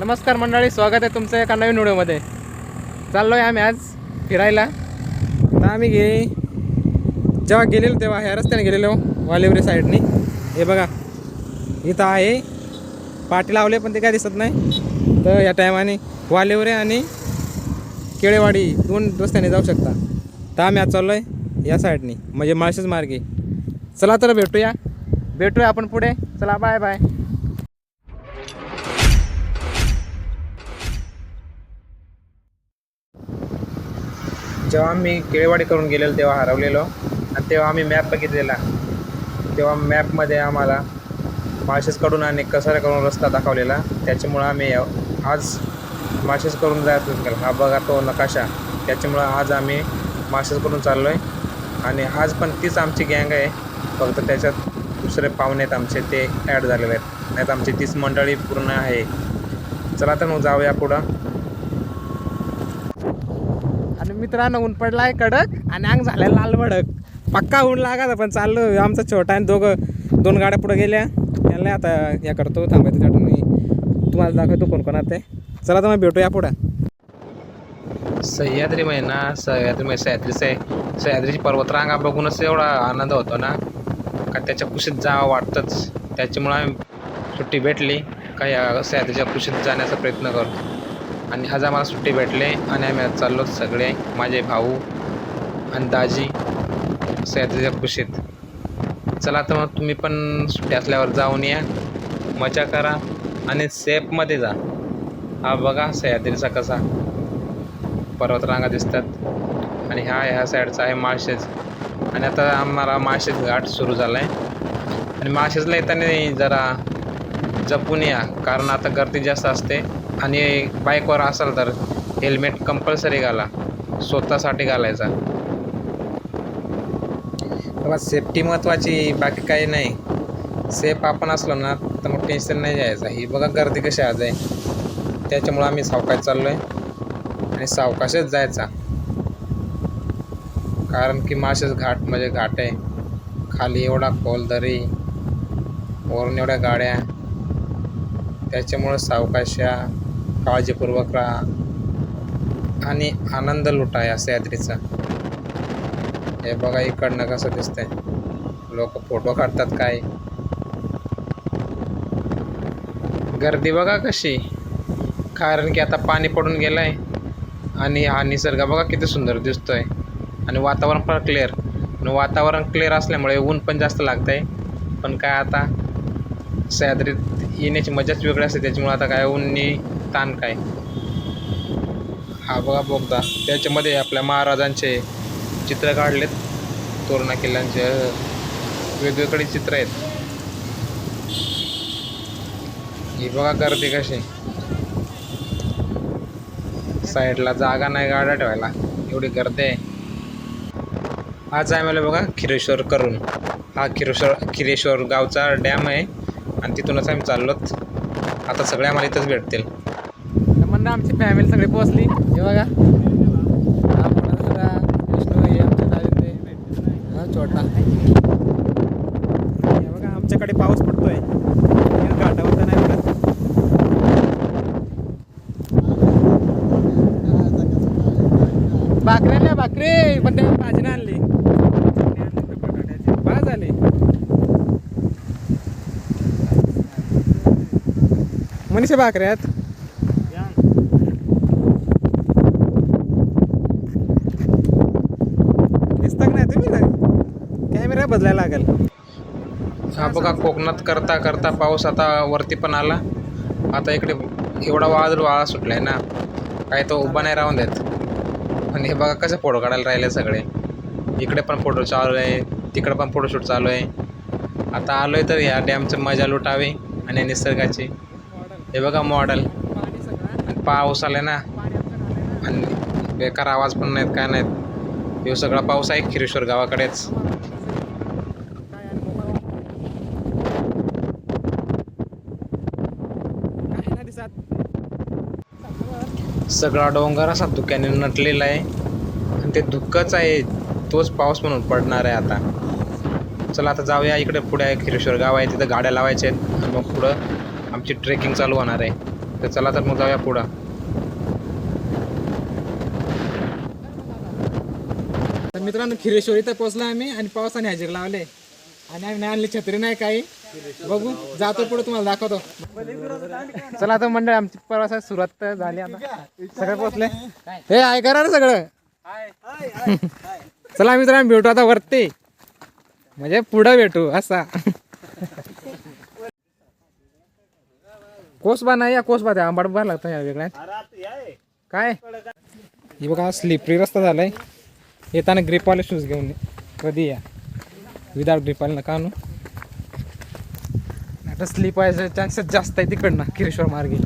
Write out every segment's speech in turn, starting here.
नमस्कार मंडळी स्वागत आहे तुमचं एका नवीन व्हिडिओमध्ये. चाललो आहे आम्ही आज फिरायला. तर आम्ही गे जेव्हा गेलेलो तेव्हा ह्या रस्त्याने गेलेलो वालिवरी साईडनी. हे बघा इथं आहे. पाटी लावले पण ते काय दिसत नाही. तर या टायमाने वालिवरे आणि केळेवाडी दोन रस्त्याने जाऊ शकता. तर आम्ही आज चाललो आहे या साईडनी म्हणजे माळशेच मार्गे. चला तर भेटूया. भेटूया आपण पुढे. चला बाय बाय जेव्हा मी केळेवाडी करून गेलेलो तेव्हा हरवलेलो. आणि तेव्हा आम्ही मॅप बघितलेला. तेव्हा मॅपमध्ये आम्हाला माळशेजकडून आणि कसाऱ्याकडून रस्ता दाखवलेला. त्याच्यामुळं आम्ही आज माळशेजकडून जायचं हा बघा तो नकाशा. त्याच्यामुळं आज आम्ही माळशेजकडून चाललो आहे आणि आज पण तीच आमची गँग आहे. फक्त त्याच्यात दुसरे पाहुणे आहेत आमचे ते ॲड झालेले आहेत. नाहीत आमची तीच मंडळी पूर्ण आहे. चला तर मग जाऊया पुढं. मित्रांनो ऊन पडला आहे कडक आणि अंग झालाय लाल भडक पक्का ऊन लागा पण चाललो. आमचा छोटा आणि दोघं दोन गाड्या पुढे गेल्या. त्यांना आता या करतो थांबायचं त्याच्यातून मी तुम्हाला दाखवतो कोण कोण आहे. ते चला तर मग भेटूया पुढं. सह्याद्री महिना सह्याद्री महिना सह्याद्रीच आहे. सह्याद्रीची पर्वतरांगा बघूनच एवढा आनंद होतो ना. का त्याच्या कुशीत जावं वाटतंच. त्याच्यामुळं आम्ही सुट्टी भेटली. का या सह्याद्रीच्या कुशीत जाण्याचा प्रयत्न करतो. आणि आज आम्हाला सुट्टी भेटले आणि आम्ही आज चाललो सगळे माझे भाऊ आणि दाजी सह्याद्रीच्या खुशीत. चला तर मग तुम्ही पण सुट्टी असल्यावर जाऊन या. मजा करा आणि सेफमध्ये जा. हा बघा सह्याद्रीचा कसा पर्वतरांगा दिसतात. आणि हा ह्या साईडचा आहे माळशेज. आणि आता आम्हाला माळशेज घाट सुरू झाला आहे आणि माळशेजला येताना जरा जपून या कारण आता गर्दी जास्त असते. आणि बाईकवर असाल तर हेल्मेट कंपल्सरी घाला. स्वतःसाठी घालायचा. तेव्हा सेफ्टी महत्त्वाची बाकी काही नाही. सेफ आपण असलो ना तर मग टेन्शन नाही जायचं ही बघा गर्दी कशी आज आहे. त्याच्यामुळं आम्ही सावकाश चाललो आहे आणि सावकाशच जायचा. कारण की माशेच घाट म्हणजे घाट आहे. खाली एवढा खोल दरी वरून एवढ्या गाड्या. त्याच्यामुळं सावकाशा काळजीपूर्वक राहा आणि आनंद लुटा या सह्याद्रीचा. हे बघा इकडनं कसं दिसतंय. लोक फोटो काढतात काय? गर्दी बघा कशी. कारण की आता पाणी पडून गेलंय आणि हा निसर्ग बघा किती सुंदर दिसतोय. आणि वातावरण पण क्लिअर आणि वातावरण क्लिअर असल्यामुळे ऊन पण जास्त लागतंय. पण काय आता सह्याद्रीत येण्याची मजाच वेगळी असते. त्याच्यामुळे आता काय ऊननी ताण काय? हा बघा बोगदा. त्याच्यामध्ये आपल्या महाराजांचे चित्र काढलेत. तोरणा किल्ल्यांचे वेगवेगळे चित्र आहेत. ही बघा गर्दी कशी. साईडला जागा नाही गाड्या ठेवायला. एवढी गर्दी आहे. आज आहे मला बघा खिरेश्वर करून. हा खिरेश्वर खिरेश्वर गावचा डॅम आहे. आणि तिथूनच आम्ही चाललोत. आता सगळे आम्हाला इथंच भेटतील. म्हणणं आमची फॅमिली सगळी पोहोचली. हे बघा. विष्णू हे आमचे दादे हा छोटा. हे बघा आमच्याकडे पाऊस पडतोय. घाटावर तर नाही पडत. भाकरे ना भाकरे. पण ते भाजी नाही आणली. मनीषा भाकऱ्यात दिसता का नाही तुम्ही कॅमेरा बदलायला लागेल. हा बघा कोकणात करता करता पाऊस आता वरती पण आला. आता इकडे एवढा वादळ वाळा सुटलाय ना. काय तो उभा नाही राहून देत. आणि हे बघा कसं फोटो काढायला राहिले सगळे. इकडे पण फोटो चालू आहे तिकडे पण फोटोशूट चालू आहे. आता आलो आहे तर या डॅमचं मजा लुटावी आणि निसर्गाची. हे बघा मॉडेल पाऊस आला ना. आणि बेकार आवाज पण नाहीत काय नाहीत. हे सगळा पाऊस आहे खिरेश्वर गावाकडेच. सगळा डोंगर असा धुक्याने नटलेला आहे. आणि ते धुक्कच आहे. तोच पाऊस म्हणून पडणार आहे आता. चला आता जाऊया इकडे पुढे. आहे खिरेश्वर गाव आहे. तिथं गाड्या लावायच्या आहेत. आणि मग पुढं आमची ट्रेकिंग चालू होणार आहे. तर चला तर मग जाऊया पुढं. तर मित्रांनो खिरेश्वर इथं पोहोचलो आम्ही आणि पावसाने हजेर लावले. आणि आम्ही नाही आणली छत्री नाही काही. बघू जातो पुढे तुम्हाला दाखवतो. चला आता मंडळ आमची प्रवासात सुरुवात झाली आता. सगळे पोहोचले? हे ऐका ना सगळं. चला आम्ही भेटू आता वरती. म्हणजे पुढं भेटू असा. कोसबा नाही या कोसबा त्या आंबाड बार लागतं या वेगळ्या. काय? हे बघा स्लिपरी रस्ता झालाय. येताना ग्रिपवाले शूज घेऊन ये. कधी या? विदाउट ग्रिपवाले नका आणू. आता स्लीप व्हायचे चान्सेस जास्त आहे तिकडनं किरेश्वर मार्गे.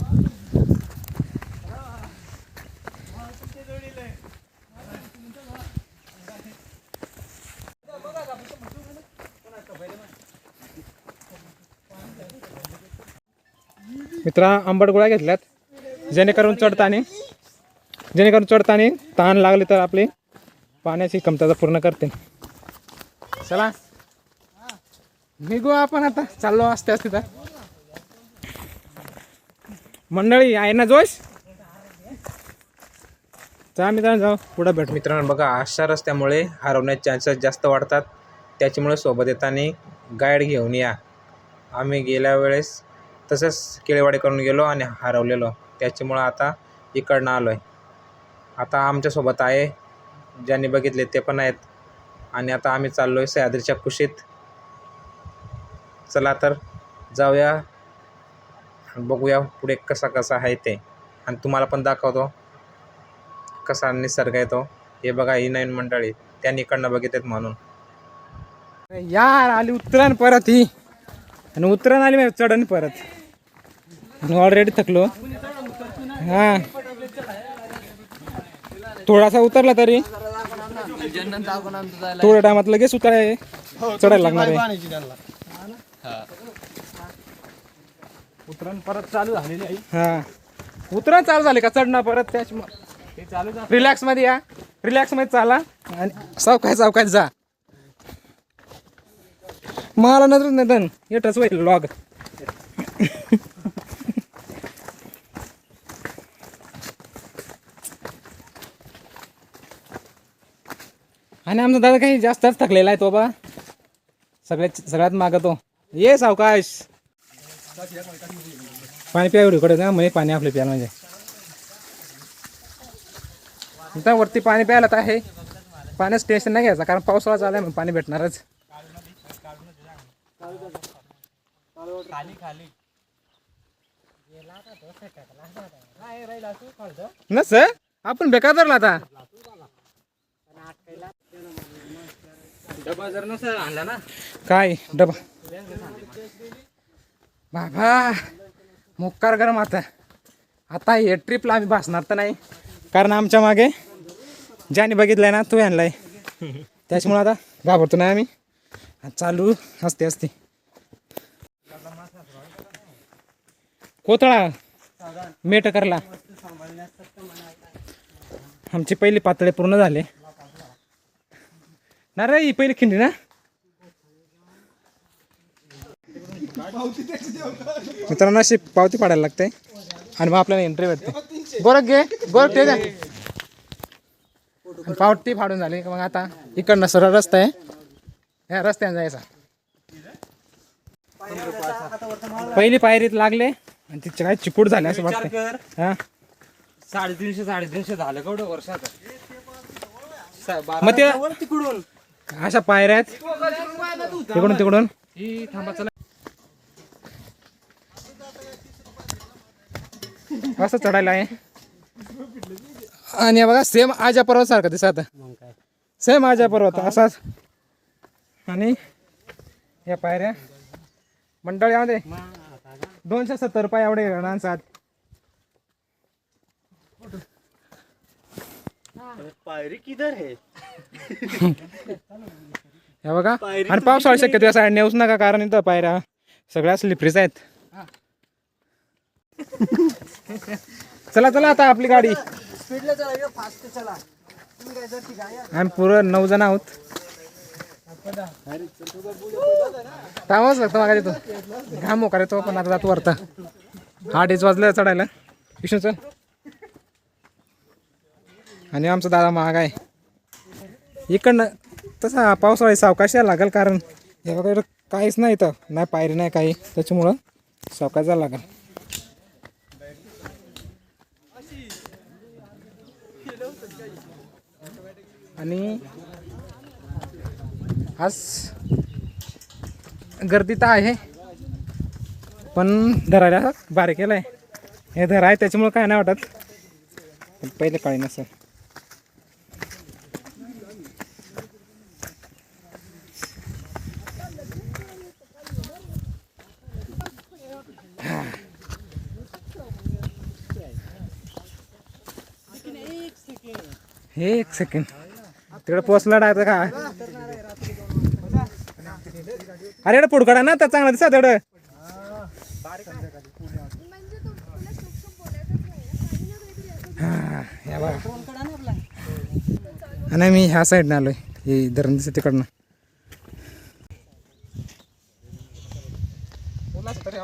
मित्रा आंबट गोळ्या घेतल्यात. जेणेकरून चढताना जेणेकरून चढताना ताण लागले तर आपली पाण्याची कमतरता पूर्ण करते. चला. निघू आपण आता. चाललो असते असते तर. मंडळी आहे ना जोश? चला मित्रांनो जाऊ. पुढे भेट. मित्रांनो बघा अशा रस्त्यामुळे हरवण्याचे चान्सेस जास्त वाढतात. त्याच्यामुळे सोबत येताना गाईड घेऊन या. आम्ही गेल्या वेळेस तसंच केळेवाडी करून गेलो आणि हरवलेलो. त्याच्यामुळं आता इकडनं आलो आहे आता आमच्यासोबत आहे. ज्यांनी बघितले ते पण आहेत. आणि आता आम्ही चाललो आहे सह्याद्रीच्या कुशीत. चला तर जाऊया. बघूया पुढे कसा कसा आहे ते. आणि तुम्हाला पण दाखवतो कसा निसर्ग आहे तो. हे बघा ही नवीन मंडळी त्यांनी इकडनं बघितलेत म्हणून. यार आली उतरण परत ही. आणि उतरण आली मग चढण परत. ऑलरेडी थकलो. हा. थोडासा उतरला तरी. थोड्या टायमात लगेच उतराय चढायला लागणार आहे. उतरण परत चालू झालेली आहे. हा. उतरण चालू झाले का? चढणं परत त्याच्यामुळे. ते चालू रिलॅक्समध्ये या. रिलॅक्समध्ये चाला. आणि सावकाय सावकाय जा. मला नजर नदन येतच होईल लॉग आणि आमचा दादा काही जास्तच थकलेला आहे तो बा. सगळ्यात सगळ्यात मागं तो. ये सावकाश. पाणी प्या एवढी कडे ना म्हणजे पाणी आपले प्या म्हणजे. इथं वरती पाणी प्यायला तर आहे. पाण्याचं टेन्शन नाही घ्यायचं कारण पावसाळा चालू आहे म्हणून पाणी भेटणारच. नस आपण बेकार धरला आता. डबा जर ना. काय डबा? बाबा मुक्कार गरम आता. आता हे ट्रिपला आम्ही भासणार तर नाही. कारण आमच्या मागे ज्याने बघितलंय ना तो आणलाय. त्याच्यामुळे आता घाबरतो नाही आम्ही. चालू असते असते कोतळा मेट करला. आमची पहिली पातळी पूर्ण झाले. ना रे ही पहिली खिंडी ना? मित्रांनो अशी पावती पाडायला लागते. आणि मग आपल्याला एंट्री भेटते. गोरख घे. गोरख द्या. आणि पावती फाडून झाली. का मग आता इकडनं सरळ रस्ता आहे. ह्या रस्त्याने जायचा. पहिली पायरीत लागले. आणि तिचे काय चिपूट झाले असं वाटतं हा? साडेतीनशे साडेतीनशे झालं केवढं वर्षात? मग ते तिकडून. अशा पायऱ्या आहेत. तिकडून तिकडून. ही थांबा असं चढायला आहे. आणि हे बघा सेम आजा पर्वत सारखं दिसत. सेम आजा पर्वत असाच. आणि या पायऱ्या. मंडळीमध्ये दोनशे सत्तर पाय एवढे रणांसात पायरी किधर है? हे बघा. आणि पावसाळा शक्यतो या साईड नेऊच नका कारण इथं पायऱ्या सगळ्या स्लिपरीज आहेत. चला चला आता आपली गाडी. आम्ही पुरं नऊ जण आहोत. थांबच लागतं मागा तिथं घाम मोकार येतो पण आता जातो वरता. आठ वाजलं चढायला. विष्णू चल आणि आमचा दादा महाग आहे. इकडनं तसा पावसाळी सावकाश यायला लागेल कारण हे बघा काहीच नाही इथं. नाही पायरी नाही काही. त्याच्यामुळं सावकाश जायला लागेल. आणि आज गर्दी तर आहे पण धरायला बारीक केलं आहे हे धर आहे त्याच्यामुळं काय नाही वाटत. पहिले काळी नसेल. हे. एक सेकंड तिकडे पोचला डायरेक्ट का अरे एवढं पुढकडा ना तर चांगला दिसत एवढं हा. नाही मी ह्या साईडनं आलोय. हे धरण दिसत तिकडनं. तरी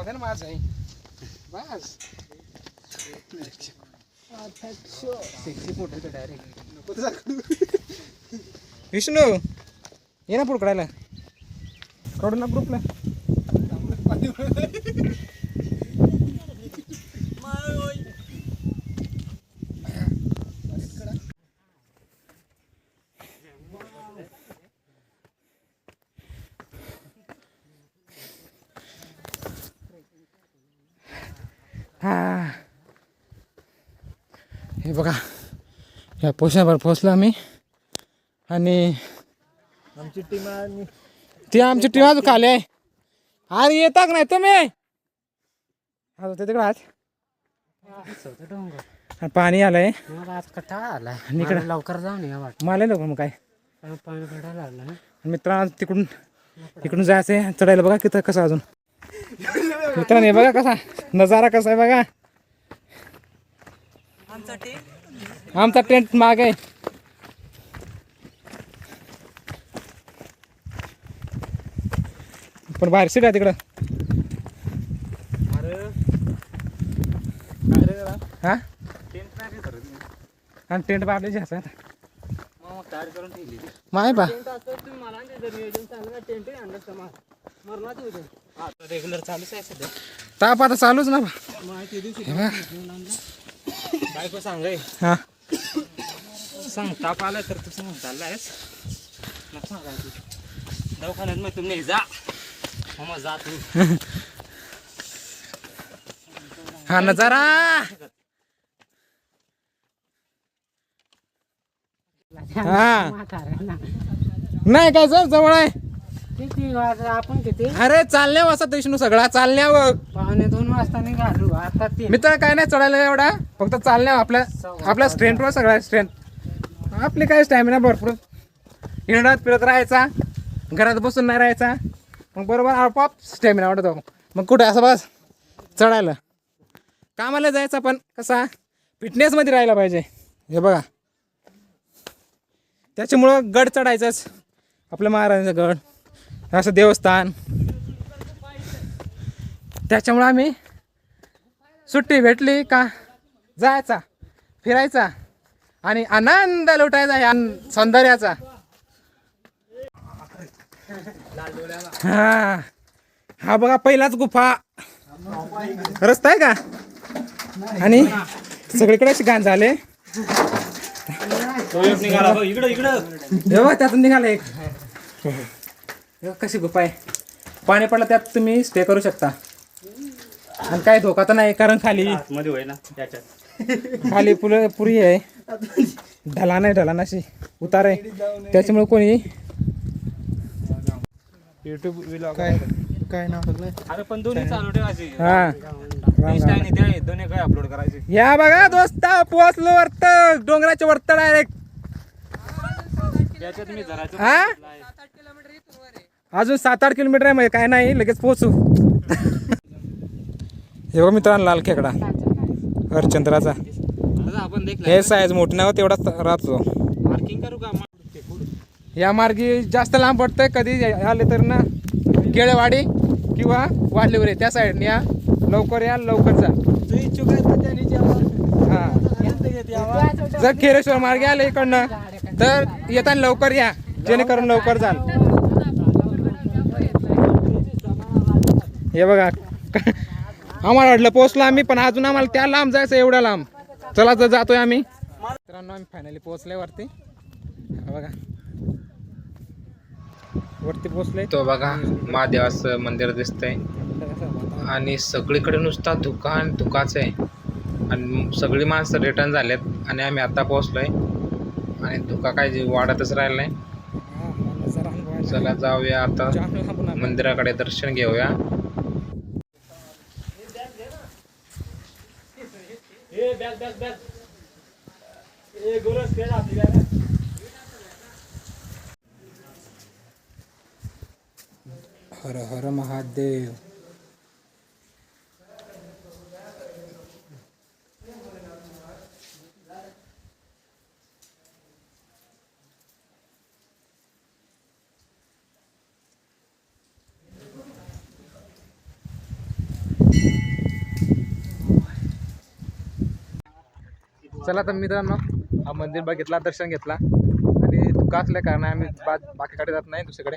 होते ना माझं आहे बस विष्णू ये ना पुढं कडायला कडू ना ग्रुपला हा हे बघा या पोशावर पोचलो आम्ही आणि आमची टीम ती आमची टीम अजून खाली आहे. अरे येता का नाही तुम्ही? ते तिकडं आज. आणि पाणी आलंय. आज आला आणि इकडं लवकर जाऊन या वाट मला नको मग काय. पाणी ना मित्रांनो तिकडून तिकडून जायचं आहे चढायला बघा किती कसं अजून. मित्रांनो हे बघा कसा नजारा कसा आहे बघा. आमचा टेंट माग आहे. पण बाहेर सीट आहे तिकडं हा? आणि टेंट जास्त करून ठेवली माय बा. रेग्युलर चालूच आहे सध्या. ताप आता चालूच ना. बायको सांगाय हा. सांग ताप आला तर तू सांग चाललायस? नको सांगाय तू दवाखान्यात मग तुम्ही जा. हा नजारा हा. नाही काय सर जवळ आहे. किती वाजता आपण किती? अरे चालण्या वाजता विष्णू सगळा चालण्यावर पावणे दोन वाजता निघालो आता ते मित्र काय नाही चढायला एवढा. फक्त चालण्या आपल्या आपल्या स्ट्रेंथवर सगळा स्ट्रेंथ आपली काय स्टॅमिना भरपूर. हिंडत फिरत राहायचा. घरात बसून नाही राहायचा. मग बरोबर आपोआप स्टॅमिना वाढतो मग कुठे असं बस? चढायला. कामाला जायचं पण कसा फिटनेसमध्ये राहायला पाहिजे. हे बघा. त्याच्यामुळं गड चढायचंच. आपल्या महाराजांचं गड. असं देवस्थान. त्याच्यामुळं आम्ही सुट्टी भेटली का? जायचा. फिरायचा. आणि आनंद लुटायचा या सौंदर्याचा. हा. हा बघा पहिलाच गुफा. रस्ता आहे का? आणि सगळीकडे अशी घाण झाले. त्यातून निघाला एक. कशी गुफा आहे. पाणी पडलं त्यात तुम्ही स्टे करू शकता. आणि काय धोका तर नाही कारण खाली खाली पुल पुरी आहे. ढलान आहे ढलान अशी. उतार आहे. त्याच्यामुळे कोणी युट्यूब काय काय नाव अरे पण दोन्ही चालू ठेवायचे हा. इंस्टा आणि ते दोन्ही काय अपलोड करायचे? या बघा दोस्ता पोचलो वरत डोंगराच्या वरत डायरेक्ट त्याच्यात मी धरायचं हा? अजून सात आठ किलोमीटर आहे म्हणजे काय नाही लगेच पोचू हे बघ मित्रांनो लाल खेकडा. हरचंद्राचा. आपण देख हे साईज मोठी नाही तेवढाच राहतो. मार्किंग करू का या मार्गी जास्त लांब पडतंय कधी आले तर ना केळेवाडी किंवा वाढलीवर त्या साईडने या. लवकर या लवकर जा. इच्छुक आहे तर त्याने जर खेरेश्वर मार्गे आले इकडनं तर येताना लवकर या जेणेकरून लवकर जाल. हे बघा आम्हाला वाटलं पोहोचलो आम्ही पण अजून आम्हाला त्या लांब जायचं एवढ्या लांब. चला तर जातोय आम्ही. मित्रांनो आम्ही फायनली पोहोचलोय वरती. हा बघा. वरती पोहोचलोय तो बघा महादेवाचं मंदिर दिसतंय. आणि सगळीकडे नुसता धुका आणि धुकाच आहे. आणि सगळी माणसं रिटर्न झालेत आणि आम्ही आता पोहोचलोय. आणि धुका काय जे वाढतच राहिला नाही. चला जाऊया आता. मंदिराकडे दर्शन घेऊया. हर हर महादेव। चला तर मित्रांनो हा मंदिर बघितला दर्शन घेतला. आणि दुःख असल्या कारण आम्ही बा बाकीकडे जात नाही दुसरीकडे.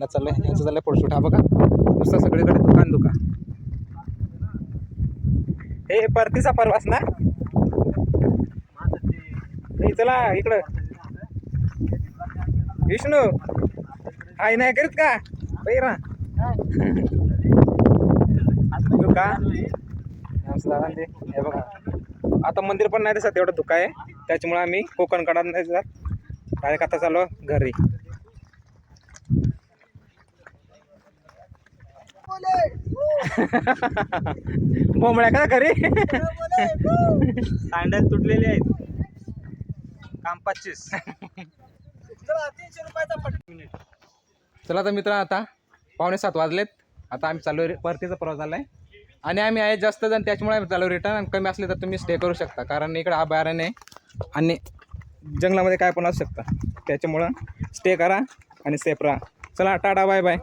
यांना चाललंय यांचं चाललंय फोटोशूट. हा बघा नुसतं सगळीकडे दुकान दुकान. हे परतीचा परवास ना? हे चला इकडं. विष्णू आई नाही करीत का? पैरा दुका ते हे बघा. आता मंदिर पण नाही दिसत एवढं धुका आहे. त्याच्यामुळे आम्ही कोकण काढत नाही जात. डायरेक्ट आता चालू घरी. बोंबळ्या का घरी? सँडल तुटलेले आहेत. काम पच्चीस. चला तर मित्र आता पावणे सात वाजलेत. आता आम्ही चालू परतीचा प्रवास झाला आहे आणि आम्ही आहे जास्त जण त्याच्यामुळे आम्ही चालू रिटर्न आणि कमी असले तर तुम्ही स्टे करू शकता. कारण इकडे अभयारण्य आहे आणि जंगलामध्ये काय पण असू शकतं. त्याच्यामुळं स्टे करा आणि सेफ राहा. चला टाटा बाय बाय